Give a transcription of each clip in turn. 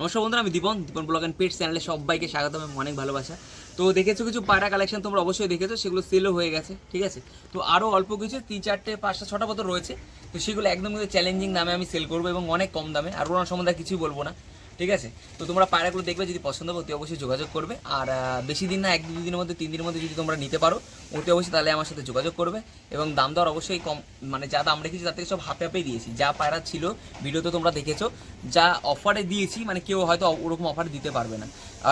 নমস্কার বন্ধুরা, আমি Dipan Dipan blog and pet চ্যানেলে সবাইকে স্বাগত আমি অনেক ভালোবাসা। তো দেখেছ কিছু পায়রা কালেকশন তোমরা অবশ্যই দেখেছ, সেগুলো সেলও হয়ে গেছে, ঠিক আছে? তো আরও অল্প কিছু, তিন চারটে, পাঁচটা, ছটা মতো রয়েছে, তো সেগুলো একদম কিন্তু চ্যালেঞ্জিং দামে আমি সেল করব এবং অনেক কম দামে, আর ওনার সম্বন্ধে কিছুই বলব না। ঠিক আছে? তো তোমরা পায়রাগুলো দেখবে যদি পছন্দ অতি অবশ্যই যোগাযোগ করবে। আর বেশি দিন না, এক দু দিনের মধ্যে, তিন দিনের মধ্যে যদি তোমরা নিতে পারো, অতি অবশ্যই তাহলে আমার সাথে যোগাযোগ করবে। এবং দাম দর অবশ্যই কম মানে যা দাম রেখেছি তার থেকে সব হাফে হাফে দিয়েছি। যা পায়রা ছিল ভিডিওতে তোমরা দেখেছ, যা অফারে দিয়েছি মানে কেউ হয়তো ওরকম অফার দিতে পারবে না।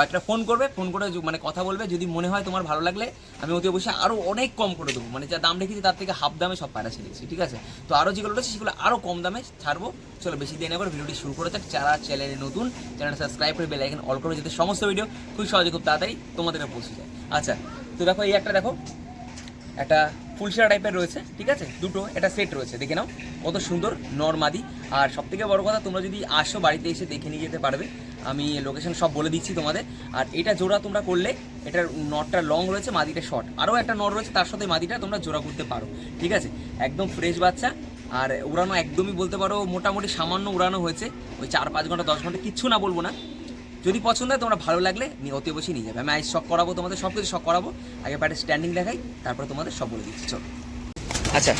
একটা ফোন করবে ফোন করে মানে কথা বলবে, যদি মনে হয় তোমার ভালো লাগলে, আমি অতি অবশ্যই আরও অনেক কম করে দেবো। মানে যা দাম রেখেছি তার থেকে হাফ দামে সব পায়রা ছেড়েছি ঠিক আছে? তো আরও যেগুলো রয়েছে, সেগুলো আরও কম দামে ছাড়বো। চলো বেশি দিয়ে নেবার ভিডিওটি শুরু করে যাক। যারা চ্যানেলে নতুন চ্যানেল সাবস্ক্রাইব করে বেল আইকন অল করে যাতে সমস্ত ভিডিও খুব সহজে খুব তাড়াতাড়ি তোমাদের পৌঁছে যায়। আচ্ছা তো দেখো এই একটা দেখো, একটা ফুলশিরা টাইপের রয়েছে, ঠিক আছে? দুটো এটা সেট রয়েছে, দেখে নাও। কত সুন্দর নরমাদি আর সব থেকে বড় কথা, তোমরা যদি আসো বাড়িতে এসে দেখে নিয়ে যেতে পারবে, আমি লোকেশন সব বলে দিচ্ছি তোমাদের। আর এটা জোড়া তোমরা করলে, এটার নটটা লং রয়েছে, মাদিটা শর্ট আরও একটা নট রয়েছে, তার সাথে মাদিটা তোমরা জোড়া করতে পারো, ঠিক আছে? একদম ফ্রেশ বাচ্চা। আর উড়ানো একদমই বলতে পারো মোটামুটি সামান্য উড়ানো হয়েছে। ওই চার পাঁচ ঘণ্টা, দশ ঘণ্টা কিচ্ছু না বলব না। যদি পছন্দ হয় তোমরা ভালো লাগলে অতি অবশ্যই নিয়ে যাবে। আমি আইস শখ করাবো, তোমাদের সব কিছু শখ করাবো। আগে প্যাটে স্ট্যান্ডিং দেখাই, তারপরে তোমাদের সব বলে দিচ্ছি। চলো। আচ্ছা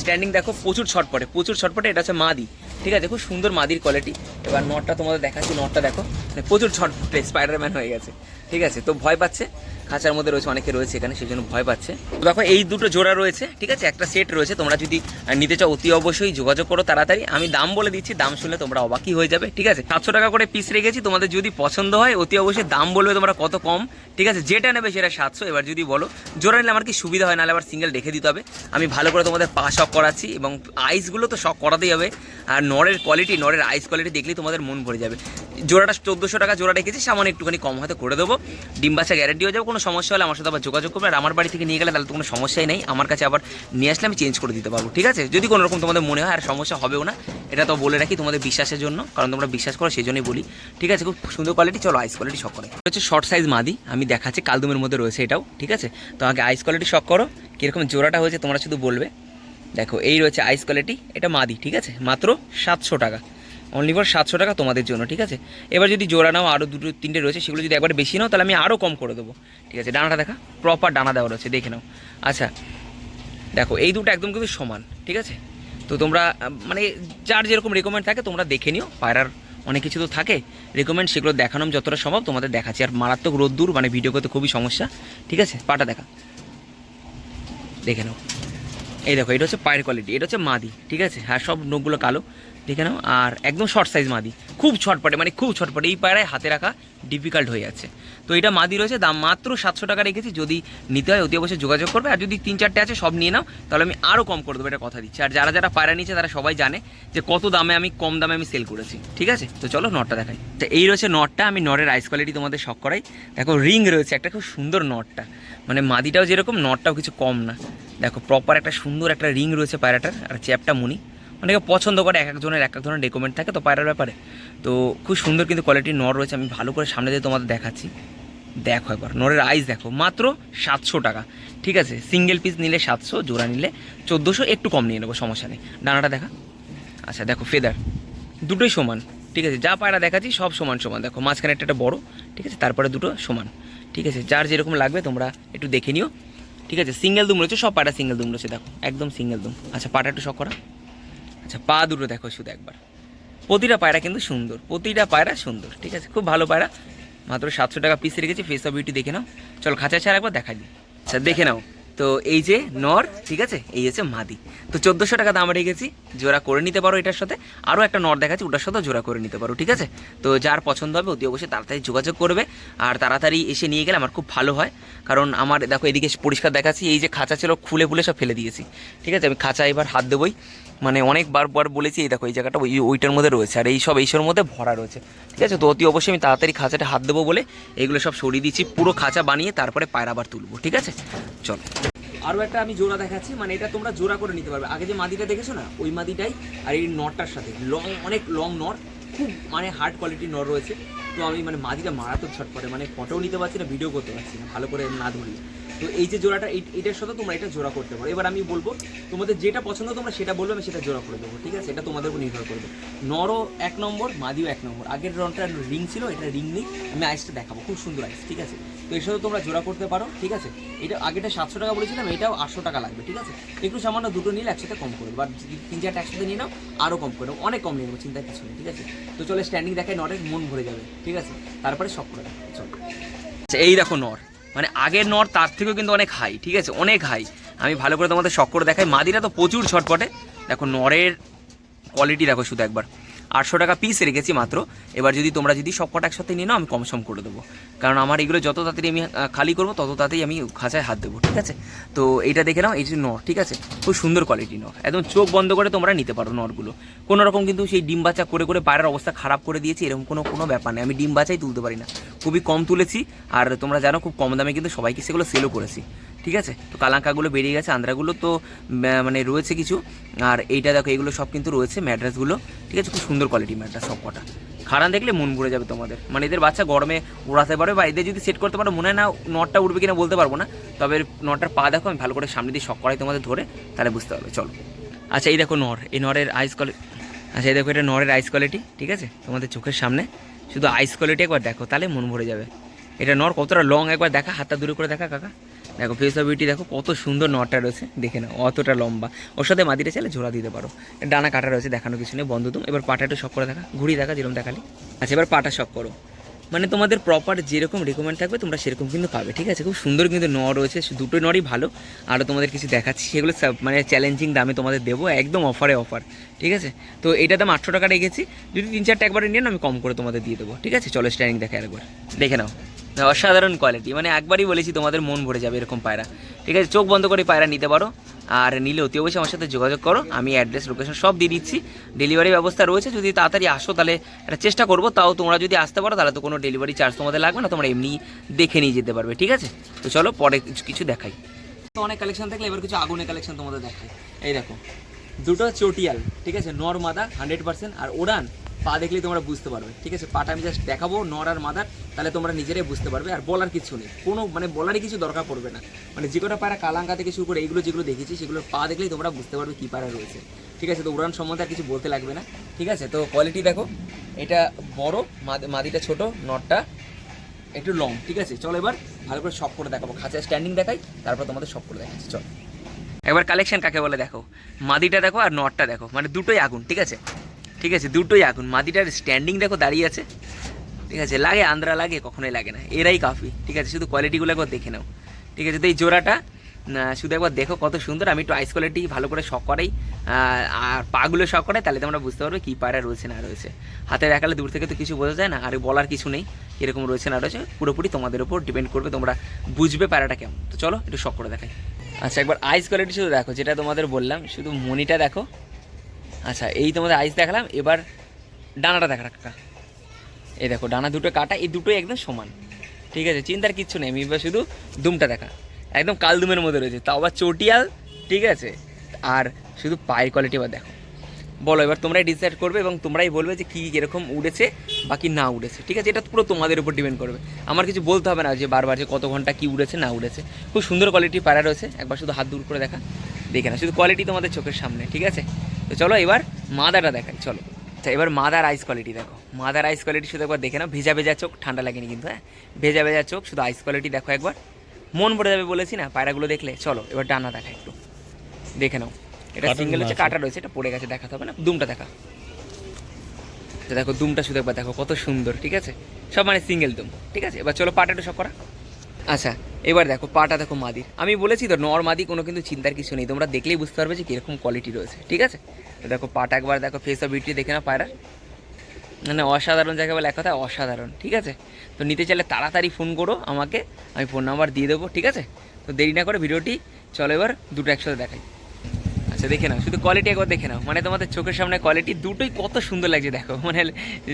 স্ট্যান্ডিং দেখো, প্রচুর ছট পড়ে। প্রচুর ছট পড়ে, এটা হচ্ছে মাদি। ঠিক আছে, খুব সুন্দর মাদির কোয়ালিটি এবার নটটা তোমাদের দেখাচ্ছি নটটা দেখো। মানে প্রচুর ছট পড়ে স্পাইডারম্যান হয়ে গেছে। ঠিক আছে, তো ভয় পাচ্ছে। খাঁচার মধ্যে রয়েছে, অনেকে রয়েছে এখানে, সেই জন্য ভয় পাচ্ছে। তো দেখো, এই দুটো জোড়া রয়েছে, ঠিক আছে? একটা সেট রয়েছে, তোমরা যদি নিতে চাও, অতি অবশ্যই যোগাযোগ করো তাড়াতাড়ি। আমি দাম বলে দিচ্ছি, দাম শুনলে তোমরা অবাকই হয়ে যাবে, ঠিক আছে? সাতশো টাকা করে পিস রেখেছি, তোমাদের যদি পছন্দ হয়, অতি অবশ্যই দাম বলবে তোমরা কত কম, ঠিক আছে? যেটা নেবে সেটা সাতশো, এবার যদি বলো, জোড়া নিলে আমার কি সুবিধা হয়? নাহলে আবার সিঙ্গেল রেখে দিতে হবে। আমি ভালো করে তোমাদের পা শখ করাচ্ছি, এবং আইসগুলো তো শখ করাতেই হবে, আর নরের কোয়ালিটি নরের আইস কোয়ালিটি দেখলেই তোমাদের মন ভরে যাবে। জোড়াটা চোদ্দোশো টাকা জোড়া রেখেছি, সামান্য একটুখানি কম হয়তো করে দেবো। ডিম বাচ্চা গ্যারেন্টি হয়ে যাবে কোনো সমস্যা হলে আমার সাথে আবার যোগাযোগ করবে। আর আমার বাড়ি থেকে নিয়ে গেলে তাহলে তো কোনো সমস্যাই নেই। আমার কাছে আবার নিয়ে আসলে আমি চেঞ্জ করে দিতে পারব, ঠিক আছে? যদি কোনো রকম তোমাদের মনে হয় আর সমস্যা হবেও না, এটা তো বলে রাখি তোমাদের বিশ্বাসের জন্য, কারণ তোমরা বিশ্বাস করো সেই জন্যই বলি, ঠিক আছে? খুব সুন্দর কোয়ালিটি চলো আইস কোয়ালিটি শখ করে। হচ্ছে শর্ট সাইজ মাদি, আমি দেখাচ্ছি, কালদুমের মধ্যে রয়েছে এটাও, ঠিক আছে? তো আগে আইস কোয়ালিটি শখ করো, কীরকম জোড়াটা হয়েছে তোমরা শুধু বলবে। দেখো, এই রয়েছে আইস কোয়ালিটি এটা মাদি, ঠিক আছে? মাত্র সাতশো টাকা। অনলি ফর সাতশো টাকা তোমাদের জন্য, ঠিক আছে? এবার যদি জোড়া নাও আরও দুটো, তিনটে রয়েছে, সেগুলো যদি একবার বেশি নাও, তাহলে আমি আরও কম করে দেবো। ঠিক আছে, ডানাটা দেখা প্রপার ডানা দেওয়া রয়েছে, দেখে নাও। আচ্ছা দেখো, এই দুটো একদম কিন্তু সমান, ঠিক আছে? তো তোমরা মানে যার যেরকম রেকমেন্ড থাকে, তোমরা দেখে নিও, পায়রার অনেক কিছু তো থাকে রেকমেন্ড সেগুলো দেখানো যতটা সম্ভব তোমাদের দেখাচ্ছি। আর মারাত্মক রোদ্দুর মানে ভিডিও করতে খুবই সমস্যা, ঠিক আছে? পাটা দেখা, দেখে নাও। এই দেখো, এটা হচ্ছে পায়ের কোয়ালিটি এটা হচ্ছে মাদি, ঠিক আছে? হ্যাঁ সব নখগুলো কালো দেখে নাও। আর একদম শর্ট সাইজ মাদি। খুব ছটপটে মানে খুব ছটপটে। এই পায়রায় হাতে রাখা ডিফিকাল্ট হয়ে যাচ্ছে। তো এটা মাদি রয়েছে, দাম মাত্র সাতশো টাকা রেখেছি। যদি নিতে হয়, অতি অবশ্যই যোগাযোগ করবে। আর যদি তিন চারটে আছে, সব নিয়ে নাও। তাহলে আমি আরও কম করে দেবো, এটা কথা দিচ্ছি। আর যারা যারা পায়রা নিচ্ছে তারা সবাই জানে যে কত দামে আমি, কম দামে আমি সেল করেছি। ঠিক আছে? তো চলো নটটা দেখাই। তো এই রয়েছে নটটা, আমি নটের আইস কোয়ালিটি তোমাদের শখ করাই। দেখো রিং রয়েছে, একটা খুব সুন্দর নটটা। মানে মাদিটাও যেরকম, নটটাও কিছু কম না। দেখো প্রপার একটা সুন্দর একটা রিং রয়েছে পায়রাটার, আর চ্যাপটা মুনি। অনেকে পছন্দ করে এক একজনের এক এক ধরনের রেকমেন্ড থাকে তো পায়রার ব্যাপারে। তো খুব সুন্দর কিন্তু কোয়ালিটির নর রয়েছে, আমি ভালো করে সামনে দিয়ে তোমাদের দেখাচ্ছি। দেখো একবার, নরের আইস দেখো, মাত্র সাতশো টাকা। ঠিক আছে সিঙ্গেল পিস নিলে সাতশো, জোড়া নিলে চোদ্দোশো, একটু কম নিয়ে নেব, সমস্যা নেই। ডানাটা দেখা। আচ্ছা দেখো ফেদার দুটোই সমান। ঠিক আছে, যা পায়রা দেখাচ্ছি, সব সমান সমান। দেখো, মাঝখানে একটা একটা বড়। ঠিক আছে, তারপরে দুটো সমান। ঠিক আছে, যার যেরকম লাগবে তোমরা একটু দেখে নিও। ঠিক আছে সিঙ্গেল দুম রয়েছে, সব পাটা সিঙ্গেল দুম রয়েছে, দেখো, একদম সিঙ্গেল দুম। আচ্ছা পাটা একটু শখ করা। আচ্ছা পা দুটো দেখো শুধু একবার। প্রতিটা পায়রা কিন্তু সুন্দর, প্রতিটা পায়রা সুন্দর, ঠিক আছে? খুব ভালো পায়রা। মাত্র সাতশো টাকা পিস রেখেছি ফেস অফ বিউটি দেখে নাও। চল খাঁচা ছাড়া একবার দেখা দিই। আচ্ছা দেখে নাও। তো এই যে নর, ঠিক আছে? এই হচ্ছে মাদি। তো চোদ্দোশো টাকা দাম রেখেছি, জোড়া করে নিতে পারো এটার সাথে। আরও একটা নর দেখাচ্ছি, ওটার সাথেও জোড়া করে নিতে পারো, ঠিক আছে? তো যার পছন্দ হবে অতি অবশ্যই তাড়াতাড়ি যোগাযোগ করবে। আর তাড়াতাড়ি এসে নিয়ে গেলে আমার খুব ভালো হয়। কারণ আমার, দেখো এদিকে পরিষ্কার দেখাচ্ছি, এই যে খাঁচা ছিল, খুলে ফুলে সব ফেলে দিয়েছি। ঠিক আছে? আমি খাঁচা এবার হাত দেবই। মানে অনেকবার বার বলেছি, এই দেখো, এই জায়গাটা ওই, ওইটার মধ্যে রয়েছে, আর এই সব এইসবের মধ্যে ভরা রয়েছে। ঠিক আছে? তো অতি অবশ্যই আমি তাড়াতাড়ি খাঁচাটা হাত দেবো বলে এগুলো সব সরিয়ে দিচ্ছি, পুরো খাঁচা বানিয়ে তারপরে পায়রা আবার তুলবো, ঠিক আছে? চল। আরও একটা আমি জোড়া দেখাচ্ছি মানে এটা তোমরা জোড়া করে নিতে পারবে। আগে যে মাদিটা দেখেছ না, ওই মাদিটাই আর এই নটটার সাথে লং অনেক লং নর, খুব মানে হার্ড কোয়ালিটির নর রয়েছে। তো আমি মানে মাদিটা মারাত্মক ছট পড়ে মানে ফটোও নিতে পারছি না ভিডিও করতে পারছি না, ভালো করে না ধরলে। তো এই যে জোড়াটা এটার সাথে তোমরা এটা জোড়া করতে পারো। এবার আমি বলব, তোমাদের যেটা পছন্দ তোমরা সেটা বলবে, আমি সেটা জোড়া করে দেবো, ঠিক আছে? এটা তোমাদের উপর নির্ভর করবে। নরও এক নম্বর, মাদিও এক নম্বর। আগের রনটা রিং ছিল, এটা রিং নেই, আমি আইসটা দেখাবো, খুব সুন্দর আইস ঠিক আছে? তো এর সাথে তোমরা জোড়া করতে পারো, ঠিক আছে? এটা আগেটা সাতশো টাকা বলেছিলাম, এটাও আটশো টাকা লাগবে, ঠিক আছে? একটু সামান্য দুটো নিলে একসাথে কম করবে বা তিন চারটা একসাথে নিয়ে নাও আরও কম করে। অনেক কম নিয়ে নেব, চিন্তার কিছু নেই, ঠিক আছে? তো চলে স্ট্যান্ডিং দেখায় নরের, মন ভরে যাবে, ঠিক আছে? তারপরে সব করে চলো। আচ্ছা এই দেখো নর। মানে আগের নর তার থেকেও কিন্তু অনেক হাই ঠিক আছে? অনেক হাই আমি ভালো করে তোমাদের শখ করে দেখাই। মাদিরা তো প্রচুর ছটপটে। দেখো, নরের কোয়ালিটি দেখো শুধু একবার। আটশো টাকা পিস রেখেছি মাত্র। এবার যদি তোমরা যদি সব কটা একসাথে নিয়ে নাও, আমি কম সম করে দেবো। কারণ আমার এগুলো যত তাড়াতাড়ি আমি খালি করব, তত তাড়াতাড়ি আমি খাঁচায় হাত দেবো, ঠিক আছে? তো এইটা দেখে নাও, এই যে নর ঠিক আছে? খুব সুন্দর কোয়ালিটি নর একদম চোখ বন্ধ করে তোমরা নিতে পারো নরগুলো কোনো রকম কিন্তু সেই ডিম বাচ্চা করে করে পায়ের অবস্থা খারাপ করে দিয়েছি, এরকম কোনো কোনো ব্যাপার নেই। আমি ডিম বাচ্চাই তুলতে পারি না। খুবই কম তুলেছি, আর তোমরা জানো খুব কম দামে কিন্তু সবাইকে সেগুলো সেলও করেছি, ঠিক আছে? তো কালাঙ্কাগুলো বেরিয়ে গেছে, আন্দ্রাগুলো তো মানে রয়েছে কিছু। আর এইটা দেখো, এগুলো সব কিন্তু রয়েছে, ম্যাড্রাসগুলো। ঠিক আছে, খুব সুন্দর কোয়ালিটি ম্যাড্রাস সব কটা। খারান দেখলে মন ভরে যাবে তোমাদের। মানে এদের বাচ্চা গরমে উড়াতে পারবে বা এদের যদি সেট করতে পারো, মনে হয় না নটটা উঠবে কিনা বলতে পারব না। তবে নটটার পা দেখো, আমি ভালো করে সামনে দিয়ে শখ করাই তোমাদের ধরে, তাহলে বুঝতে পারবে। চলো। আচ্ছা এই দেখো নর। এই নরের আইস কোয়ালিটি আচ্ছা এই দেখো এটা নরের আইস কোয়ালিটি ঠিক আছে? তোমাদের চোখের সামনে। শুধু আইস কোয়ালিটি একবার দেখো, তাহলে মন ভরে যাবে। এটা নর কতটা লং একবার দেখা, হাতটা দূরে করে দেখা, কাকা। দেখো ফেস অফ বিউটি দেখো, কত সুন্দর নটটা রয়েছে। দেখে নাও, অতটা লম্বা। ওর সাথে মাদিটা চাইলে ঝোলা দিতে পারো। ডানা কাটা রয়েছে, দেখানো কিছু নেই, বন্ধ তুম এবার পাটা একটু শখ করে দেখা, ঘুরিয়ে দেখা, যেরকম দেখালি। আচ্ছা এবার পাটা শখ করো। মানে তোমাদের প্রপার যেরকম রেকমেন্ড থাকবে, তোমরা সেরকম কিন্তু পাবে, ঠিক আছে? খুব সুন্দর কিন্তু নর রয়েছে দুটো নরই ভালো। আরও তোমাদের কিছু দেখাচ্ছি। সেগুলো মানে চ্যালেঞ্জিং দামে তোমাদের দেবো, একদম অফারে অফার ঠিক আছে? তো এটা দাম আটশো টাকা রেখেছি। যদি তিন চারটা একবারে নিয়ে আমি কম করে তোমাদের দিয়ে দেবো, ঠিক আছে? চলো স্ট্যান্ডিং দেখে একবার দেখে নাও। অসাধারণ কোয়ালিটি মানে একবারই বলেছি, তোমাদের মন ভরে যাবে এরকম পায়রা। ঠিক আছে, চোখ বন্ধ করে পায়রা নিতে পারো। আর নিলে অতি অবশ্যই আমার সাথে যোগাযোগ করো। আমি অ্যাড্রেস লোকেশন সব দিয়ে দিচ্ছি। ডেলিভারি ব্যবস্থা রয়েছে। যদি তাড়াতাড়ি আসো, তাহলে একটা চেষ্টা করব। তাও তোমরা যদি আসতে পারো, তাহলে তো কোনো ডেলিভারি চার্জ তোমাদের লাগবে না। তোমরা এমনি দেখে নিয়ে যেতে পারবে, ঠিক আছে? তো চলো, পরে কিছু দেখাই। তো অনেক কালেকশন থাকলে এবার কিছু আগুনের কালেকশন তোমাদের দেখাই। এই দেখো, দুটো চটিয়াল, ঠিক আছে? নর মাদা হান্ড্রেড পার্সেন্ট আর ওড়ান পা দেখলেই তোমরা বুঝতে পারবে। ঠিক আছে? পাটা আমি জাস্ট দেখাবো, নর আর মাদার, তাহলে তোমরা নিজেরাই বুঝতে পারবে। আর বলার কিছু নেই। কোনো মানে বলারই কিছু দরকার পড়বে না। মানে যে কটা পায়রা কালাঙ্কা থেকে শুরু করে এইগুলো যেগুলো দেখেছি সেগুলোর পা দেখলেই তোমরা বুঝতে পারবে কী পায়রা রয়েছে। ঠিক আছে? তো উড়ান সম্বন্ধে আর কিছু বলতে লাগবে না। ঠিক আছে? তো কোয়ালিটি দেখো। এটা বড় মাদিটা ছোট নটটা একটু লং ঠিক আছে? চলো এবার ভালো করে সব করে দেখাবো। খাঁচায় স্ট্যান্ডিং দেখাই, তারপর তোমাদের সব করে দেখাচ্ছি। চলো। একবার কালেকশন কাকে বলে দেখো? মাদিটা দেখো আর নটটা দেখো। মানে দুটোই আগুন। ঠিক আছে? ঠিক আছে, দুটোই আগুন। মাদিটার স্ট্যান্ডিং দেখো দাঁড়িয়ে আছে। ঠিক আছে, লাগে আন্দ্রা লাগে, কখনোই লাগে না। এরাই কাফি ঠিক আছে, শুধু কোয়ালিটিগুলো একবার দেখে নাও। ঠিক আছে, তো এই জোড়াটা শুধু একবার দেখো কত সুন্দর। আমি একটু আইস কোয়ালিটি ভালো করে শখ করাই। আর পাগুলো শখ করাই, তাহলে তোমরা বুঝতে পারবে কী পায়রা রয়েছে, না রয়েছে। হাতে দেখালে দূর থেকে তো কিছু বোঝা যায় না, আর বলার কিছু নেই। কীরকম রয়েছে, না রয়েছে, পুরোপুরি তোমাদের উপর ডিপেন্ড করবে তোমরা বুঝবে পায়রাটা কেমন। তো চলো, একটু শখ করে দেখাই। আচ্ছা একবার আইস কোয়ালিটি শুধু দেখো, যেটা তোমাদের বললাম, শুধু মনিটা দেখো। আচ্ছা এই তোমাদের আইস দেখালাম, এবার ডানাটা দেখা কাকা এই দেখো, ডানা দুটো কাটা, এই দুটোই একদম সমান। ঠিক আছে, চিন্তার কিচ্ছু নেই, আমি এবার শুধু দুমটা দেখা। একদম কালদুমের মধ্যে রয়েছে, তাও আবার চটিয়াল, ঠিক আছে? আর শুধু পায়ের কোয়ালিটি এবার দেখো। বলো, এবার তোমরাই ডিসাইড করবে এবং তোমরাই বলবে যে কী কীরকম উড়েছে বা কি না উড়েছে। ঠিক আছে, এটা পুরো তোমাদের উপর ডিপেন্ড করবে। আমার কিছু বলতে হবে না যে বারবার যে কত ঘণ্টা কী উড়েছে, না উড়েছে। খুব সুন্দর কোয়ালিটি পায়রা রয়েছে, একবার শুধু হাত দূর করে দেখা। দেখে না শুধু কোয়ালিটি তোমাদের চোখের সামনে, ঠিক আছে? তো চলো এবার মাদাটা দেখাই চলো। আচ্ছা এবার মাদার আইস কোয়ালিটি দেখো। মাদার আইস কোয়ালিটি শুধু একবার দেখে নাও ভেজা ভেজা চোখ ঠান্ডা লাগেনি কিন্তু হ্যাঁ? ভেজা ভেজা চোখ শুধু আইস কোয়ালিটি দেখো একবার। মন ভরে যাবে বলেছি না পায়রাগুলো দেখলে। চলো এবার ডানা দেখা একটু। দেখে নাও। এটা সিঙ্গেল হচ্ছে। কাটা রয়েছে এটা পড়ে গেছে দেখাতে হবে না। দুমটা দেখা। দেখো দুমটা শুধু একবার দেখো কত সুন্দর ঠিক আছে? সব মানে সিঙ্গেল দুম ঠিক আছে? এবার চলো পাটা একটু সব করা। আচ্ছা এবার দেখো, পাটা দেখো মাদির আমি বলেছি তো, নর মাদি কোনো কিন্তু চিন্তার কিছু নেই, তোমরা দেখলেই বুঝতে পারবে যে কীরকম কোয়ালিটি রয়েছে, ঠিক আছে? দেখো, পাটা একবার দেখো ফেস অফ বিউটি দেখে না পায়রা মানে অসাধারণ জায়গা বলে এক কথা অসাধারণ, ঠিক আছে? তো নিতে চাইলে তাড়াতাড়ি ফোন করো আমাকে, আমি ফোন নাম্বার দিয়ে দেবো, ঠিক আছে? তো দেরি না করে ভিডিওটি চলো এবার দুটো একসাথে দেখাই। আচ্ছা দেখে নাও, শুধু কোয়ালিটি একবার দেখে নাও। মানে তোমাদের চোখের সামনে কোয়ালিটি দুটোই কত সুন্দর লাগছে, দেখো। মানে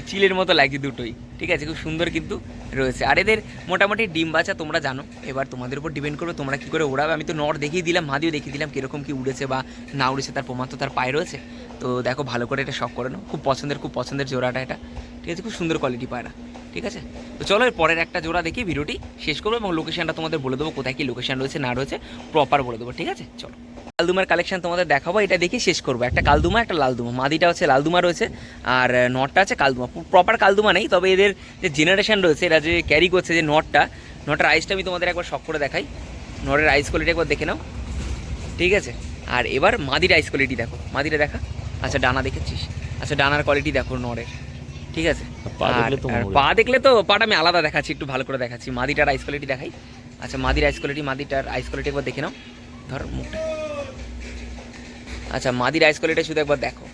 চিলের মতো লাগছে দুটোই। ঠিক আছে, খুব সুন্দর কিন্তু রয়েছে। আর এদের মোটামুটি ডিম বাচ্চা তোমরা জানো। এবার তোমাদের উপর ডিপেন্ড করবে, তোমরা কি করে উড়াবে আমি তো নর দেখিয়ে দিলাম, মাদিও দেখিয়ে দিলাম কীরকম কি উড়েছে বা না উড়েছে, তার প্রমাণ তো তার পায়ে রয়েছে। তো দেখো, ভালো করে এটা শখ করে নাও। খুব পছন্দের খুব পছন্দের জোড়াটা এটা। ঠিক আছে, খুব সুন্দর কোয়ালিটি পায়রা ঠিক আছে? তো চলো, এর পরের একটা জোড়া দেখি, ভিডিওটি শেষ করব এবং লোকেশানটা তোমাদের বলে দেবো, কোথায় কি লোকেশান রয়েছে, না রয়েছে প্রপার বলে দেবো। ঠিক আছে? চলো। কালদুমার কালেকশন তোমাদের দেখাবো এটা দেখে শেষ করব। একটা কালদুমা একটা লালদুমা। মাদিটা হচ্ছে লালদুমা রয়েছে আর নটটা আছে কালদুমা। প্রপার কালদুমা নেই তবে এদের যে জেনারেশন রয়েছে এরা যে ক্যারি করছে যে নটটা নটের আইসটা আমি তোমাদের একবার শখ করে দেখাই। নটের আইস কোয়ালিটি একবার দেখে নাও। ঠিক আছে? আর এবার মাদির আইস কোয়ালিটি দেখো। মাদিটা দেখা? আচ্ছা ডানা দেখেছিস? আচ্ছা ডানার কোয়ালিটি দেখো নরের ঠিক আছে? আর পা দেখলে তো পাটা আমি আলাদা দেখাচ্ছি একটু ভালো করে দেখাচ্ছি। মাদিটার আইস কোয়ালিটি দেখাই। আচ্ছা মাদির আইস কোয়ালিটি মাদিটার আইস কোয়ালিটি একবার দেখে নাও। ধর মুখটা। আচ্ছা মাদির আইস কোয়ালিটি শুধু একবার দেখো।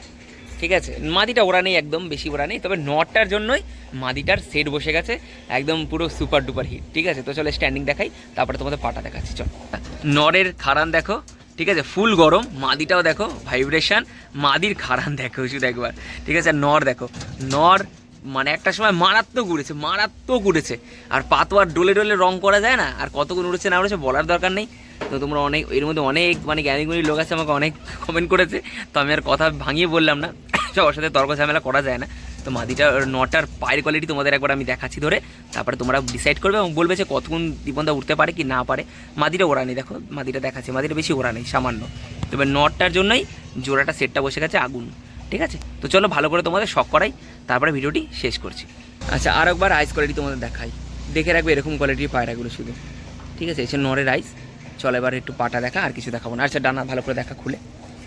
ঠিক আছে? মাদিটা ওরা নেই একদম, বেশি ওরা নেই, তবে নটটার জন্যই মাদিটার সেট বসে গেছে, একদম পুরো সুপার ডুপার হিট ঠিক আছে? তো চলো স্ট্যান্ডিং দেখাই, তারপরে তোমাদের পাটা দেখাচ্ছি, চল। নরের খারান দেখো, ঠিক আছে? ফুল গরম, মাদিটাও দেখো ভাইব্রেশন মাদির খারান দেখো শুধু একবার। ঠিক আছে? আর নর দেখো, নর মানে একটা সময় মারাত্মক উড়েছে মারাত্মক উড়েছে। আর পাতোয়ার ডোলে ডোলে রং করা যায় না, আর কতক্ষণ উড়েছে না উড়েছে বলার দরকার নেই। তো তোমরা অনেক, এর মধ্যে অনেক মানে জ্ঞানীগুণী লোক আছে, আমাকে অনেক কমেন্ট করেছে। তো আমি আর কথা ভাঙিয়ে বললাম না। সবার সাথে তর্ক ঝামেলা করা যায় না। তো মাদিটা নটার পায়ের কোয়ালিটি তোমাদের একবার আমি দেখাচ্ছি ধরে। তারপরে তোমরা ডিসাইড করবে এবং বলবে যে কতক্ষণ দীপনদা উঠতে পারে কি না পারে। মাদিটা ওরা নেই, দেখো। মাদিটা দেখাচ্ছে, মাদিটা বেশি ওরা নেই, সামান্য। তবে নটটার জন্যই জোড়াটা সেটটা বসে গেছে আগুন, ঠিক আছে? তো চলো ভালো করে তোমাদের শখ করাই। তারপরে ভিডিওটি শেষ করছি। আচ্ছা আর একবার আইস কোয়ালিটি তোমাদের দেখাই। দেখে রাখবে এরকম কোয়ালিটির পায়রাগুলো শুধু। ঠিক আছে, এসে নরের আইস চলো এবার একটু পাটা দেখা, আর কিছু দেখাবো না। আচ্ছা ডানা ভালো করে দেখা খুলে।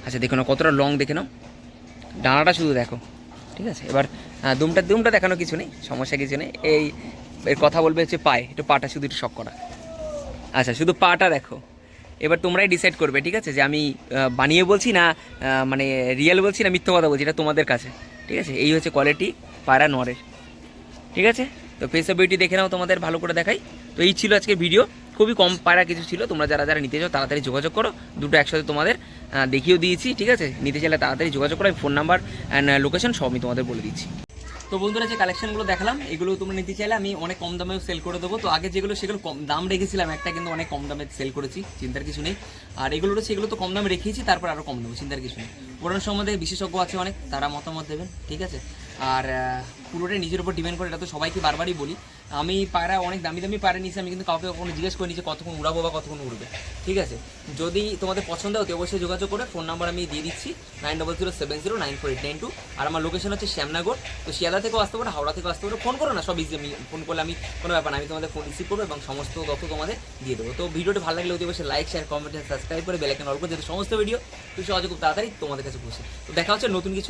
আচ্ছা দেখো না কতটা লং দেখে নাও। ডানাটা শুধু দেখো, ঠিক আছে? এবার দুমটা দুমটা দেখানো কিছু নেই, সমস্যা কিছু নেই। এই, এর কথা বলবে হচ্ছে পায়ে, একটু পাটা শুধু একটু শখ করা। আচ্ছা শুধু পাটা দেখো। এবার তোমরাই ডিসাইড করবে, ঠিক আছে? যে আমি বানিয়ে বলছি না মানে রিয়েল বলছি না, মিথ্যা কথা বলছি, এটা তোমাদের কাছে, ঠিক আছে? এই হচ্ছে কোয়ালিটি পায়রা নরের ঠিক আছে? তো ফেস অফ বিউটি দেখে নাও তোমাদের, ভালো করে দেখাই। তো এই ছিল আজকে ভিডিও খুবই কম পায়রা কিছু ছিল, তোমরা যারা যারা নিতে চাও তাড়াতাড়ি যোগাযোগ করো। দুটো একসাথে তোমাদের দেখিয়েও দিয়েছি, ঠিক আছে? নিতে চাইলে তাড়াতাড়ি যোগাযোগ করো ফোন নাম্বার অ্যান্ড লোকেশন সব আমি তোমাদের বলে দিচ্ছি। তো বন্ধুরা যে কালেকশনগুলো দেখালাম, এগুলো তোমরা নিতে চাইলে আমি অনেক কম দামেও সেল করে দেবো। তো আগে যেগুলো, সেগুলো কম দাম রেখেছিলাম, একটা কিন্তু অনেক কম দামে সেল করেছি, চিন্তার কিছু নেই। আর এগুলো রয়েছে, এগুলো তো কম দামে রেখেছি, তারপর আরও কম দেবো, চিন্তার কিছু নেই। পুরোনো সম্বন্ধে বিশেষজ্ঞ আছে অনেক, তারা মতামত দেবেন, ঠিক আছে? আর পুরোটাই নিজের উপর ডিপেন্ড করে, এটা তো সবাইকে বারবারই বলি। আমি পায়রা অনেক দামি দামি পায়রা নিয়েছি, আমি কিন্তু কাউকে কখনো জিজ্ঞেস করিনি যে কতক্ষণ উড়াবো বা কতক্ষণ উড়বে। ঠিক আছে? যদি তোমাদের পছন্দ হয় তো অবশ্যই যোগাযোগ করে ফোন নাম্বার আমি দিয়ে দিচ্ছি nine double zero seven zero nine four eight nine two আর আমার লোকেশন হচ্ছে শ্যামনগর। তো শিয়ালদা থেকেও আসতে পারো, হাওড়া থেকেও আসতে পারো। ফোন করো না, সব ইজি আমি ফোন করলে আমি কোনো ব্যাপার না, আমি তোমাদের ফোন রিসিভ করব এবং সমস্ত তথ্য তোমাদের দিয়ে দেবো। তো ভিডিওটি ভালো লাগলে অতি অবশ্যই লাইক শেয়ার কমেন্ট সাবস্ক্রাইব করে বেলাইকন অল্প যাতে সমস্ত ভিডিও খুব সহজে খুব তাড়াতাড়ি তোমাদের কাছে পৌঁছে তো দেখা হচ্ছে নতুন কিছু